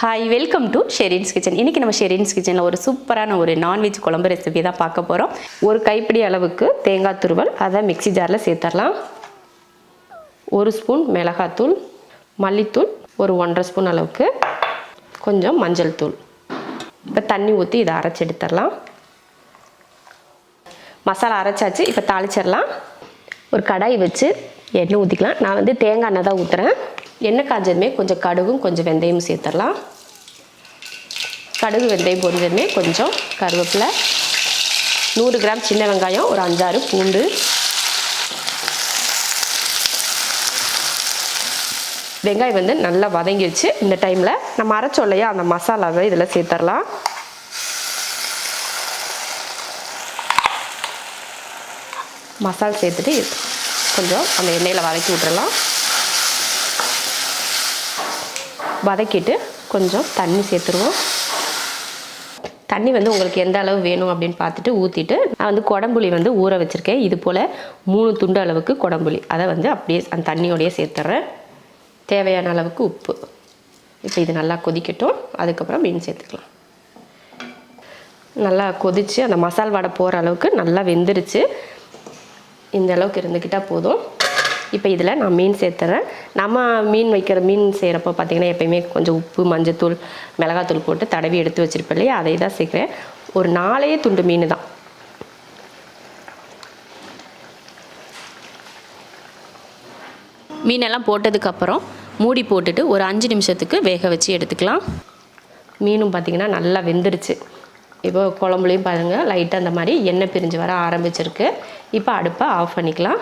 Hi welcome to Sherin's kitchen இன்றைக்கி நம்ம ஷெரின்ஸ் கிச்சனில் ஒரு சூப்பரான ஒரு நான்வெஜ் குழம்பு ரெசிபி தான் பார்க்க போகிறோம் ஒரு கைப்பிடி அளவுக்கு தேங்காய் துருவல் அதை மிக்ஸி ஜாரில் சேர்த்துடலாம். ஒரு ஸ்பூன் மிளகாத்தூள் மல்லித்தூள் ஒரு ஒன்றரை ஸ்பூன் அளவுக்கு கொஞ்சம் மஞ்சள் தூள். இப்போ தண்ணி ஊற்றி இதை அரைச்சி எடுத்துடலாம். மசாலா அரைச்சாச்சு இப்போ தாளிச்சிடலாம். ஒரு கடாய் வச்சு எண்ணெய் ஊற்றிக்கலாம் நான் வந்து தேங்காய் எண்ணெய் தான் ஊற்றுறேன் எண்ணெய் காஞ்சதுமே கொஞ்சம் கடுகும் கொஞ்சம் வெந்தயமும் சேர்த்துடலாம். கடுகு வெந்தயம் பொரிஞ்சதுமே கொஞ்சம் கருவேப்பிலை. நூறு கிராம் சின்ன வெங்காயம் ஒரு அஞ்சாறு பூண்டு. வெங்காயம் வந்து நல்லா வதங்கிடுச்சு இந்த டைமில் நம்ம அரைச்சோம் இல்லையா அந்த மசாலாவை இதில் சேர்த்துடலாம். மசால் சேர்த்துட்டு கொஞ்சம் அந்த எண்ணெயில் வதக்கி விட்டுறலாம் வதக்கிட்டு கொஞ்சம் தண்ணி சேர்த்துருவோம். தண்ணி வந்து உங்களுக்கு எந்த அளவு வேணும் அப்படின்னு பார்த்துட்டு ஊற்றிட்டு நான் வந்து குடம்புளி வந்து ஊற வச்சுருக்கேன். இது போல் மூணு துண்டு அளவுக்கு குடம்புளி. அதை வந்து அப்படியே அந்த தண்ணியோடையே சேர்த்துட்றேன் தேவையான அளவுக்கு உப்பு. இப்போ இது நல்லா கொதிக்கட்டும். அதுக்கப்புறம் மீன் சேர்த்துக்கலாம். நல்லா கொதித்து அந்த மசால் வடை போகிற அளவுக்கு நல்லா வெந்துருச்சு. இந்த அளவுக்கு இருந்துக்கிட்டால் போதும். இப்போ இதில் நான் மீன் சேர்த்துறேன். நம்ம மீன் வைக்கிற மீன் செய்கிறப்போ பார்த்திங்கன்னா எப்பயுமே கொஞ்சம் உப்பு மஞ்சத்தூள் மிளகாத்தூள் போட்டு தடவி எடுத்து வச்சுருப்பேன் இல்லையா? அதை தான் சேர்க்குறேன். ஒரு நாலே துண்டு மீன் தான். மீனெல்லாம் போட்டதுக்கப்புறம் மூடி போட்டுட்டு ஒரு அஞ்சு நிமிஷத்துக்கு வேக வச்சு எடுத்துக்கலாம். மீனும் பார்த்திங்கன்னா நல்லா வெந்துருச்சு. இப்போ குழம்புலையும் பாருங்கள் லைட்டாக அந்த மாதிரி எண்ணெய் பிரிஞ்சு வர ஆரம்பிச்சிருக்கு. இப்போ அடுப்பை ஆஃப் பண்ணிக்கலாம்.